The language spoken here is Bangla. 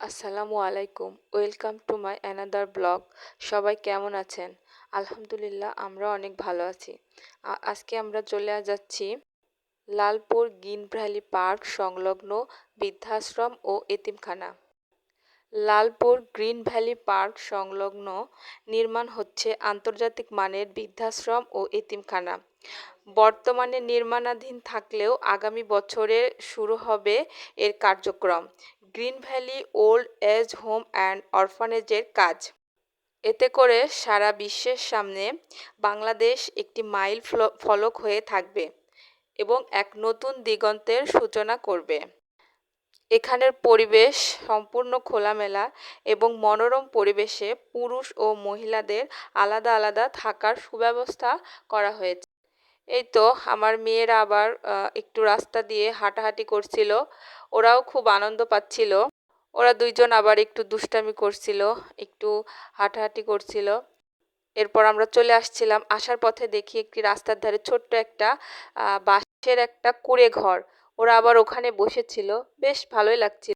আসসালামু আলাইকুম। Welcome to my another blog. সবাই কেমন আছেন? আলহামদুলিল্লাহ আমরা অনেক ভালো আছি। আজকে আমরা চলে যাচ্ছি লালপুর গ্রিন ভ্যালি পার্ক সংলগ্ন বৃদ্ধাশ্রম ও এতিমখানা। লালপুর গ্রিন ভ্যালি পার্ক সংলগ্ন নির্মাণ হচ্ছে আন্তর্জাতিক মানের বৃদ্ধাশ্রম ও এতিমখানা। বর্তমানে নির্মাণাধীন থাকলেও আগামী বছরে শুরু হবে এর কার্যক্রম। Green valley, old age home and অরফানেজের কাজ। এতে করে সারা বিশ্বের সামনে বাংলাদেশ একটি মাইল ফল- ফলক হয়ে থাকবে এবং এক নতুন দিগন্তের সূচনা করবে। এখানের পরিবেশ সম্পূর্ণ খোলামেলা এবং মনোরম পরিবেশে পুরুষ ও মহিলাদের আলাদা আলাদা থাকার সুব্যবস্থা করা হয়েছে। এই তো আমার মেয়েরা আবার একটু রাস্তা দিয়ে হাঁটাহাঁটি করছিল। ওরাও খুব আনন্দ পাচ্ছিল। ওরা দুইজন আবার একটু দুষ্টামি করছিল, একটু হাঁটাহাঁটি করছিল। এরপর আমরা চলে আসছিলাম আসার পথে দেখি একটি রাস্তার ধারে ছোট্ট একটা বাঁশের একটা কুঁড়ে ঘর। ওরা আবার ওখানে বসেছিল। বেশ ভালোই লাগছিল।